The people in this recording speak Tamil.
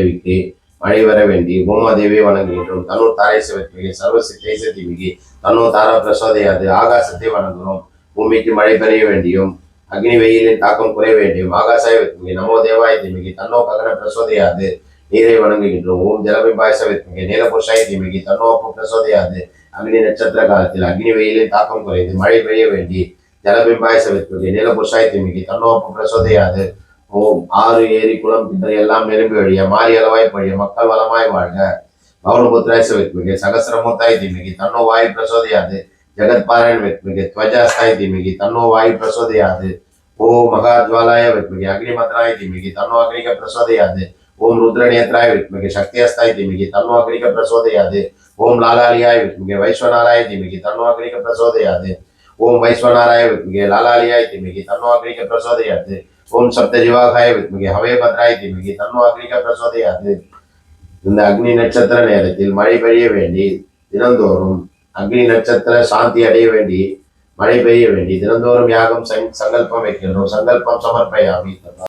தேவிக்கு மழை வர வேண்டி பூமாதேவியை வணங்குகின்றோம். தனு தாரை சிவத்திலே சர்வசி தேசத்திமிகி தன்னூர் தாரா பிரசோதையாது ஆகாசத்தை வணங்குகிறோம். பூமிக்கு மழை பெய்ய வேண்டியும் அக்னி வெயிலின் தாக்கம் குறைய வேண்டியும் ஆகாசாய வித்மிகி நமோ தேவாய திமிகி தன்னோ ககன பிரசோதையாது நீரை வணங்குகின்றோம். ஓம் ஜலபிம்பாயச வித்மிகி நீலபுருஷாய திமிகி தன்னோ அப்பு பிரசோதையாது அக்னி நட்சத்திர காலத்தில் அக்னி வெயிலின் தாக்கம் குறைந்து மழை பெய்ய வேண்டி ஜலபிம்பாயச வித்மிகி நீலபுருஷாய திமிகி தன்னோ அப்பு பிரசோதையாது ஓம். ஆறு ஏரி குளம் கிணறு எல்லாம் நிரம்பி வழிய மாறி அளவாய் பழிய மக்கள் வளமாய் வாழ்க. பௌரபுத்திராய வித்மிகி சகசிரமூத்தாய் திமிகி தன்னோ வாயு பிரசோதையாது ஜெகத்பாராயண வித்மிகி துவஜாஸ்தாய் தீமிகி தன்னோ வாயு பிரசோதையாது. ஓம் மகாஜ்வாலாய வித்மிகி அக்னிமத்ராய திமிகி தன்னோ அக்னிக பிரசோதையாது. ஓம் ருத்ரநேத்ராய வித்மிகி சக்தியஸ்தாய் திமிகி தன்னோ அக்னிக பிரசோதையாது. ஓம் லாலாலியாய வித்மிகி வைஸ்வநாராய திமிகி தன்னோ அக்னிக பிரசோதையாது. ஓம் வைஸ்வநாராய வித்மிகே லாலாலியாய திமிகி தன்னோ அக்னிக பிரசோதையாது ஓம் சப்தஜிவாகாய வித்மிகே ஹவே பத்ராய திமிகி தன்னோ அக்னிக பிரசோதையாது இந்த அக்னி நட்சத்திர நேரத்தில் மழை பெய்ய வேண்டி தினந்தோறும் அக்னி நட்சத்திர சாந்தி அடைய வேண்டி மழை பெய்ய வேண்டி தினந்தோறும் யாகம் சங்கல்பம் வைக்கின்றோம். சங்கல்பம் சமர்ப்பயாமி.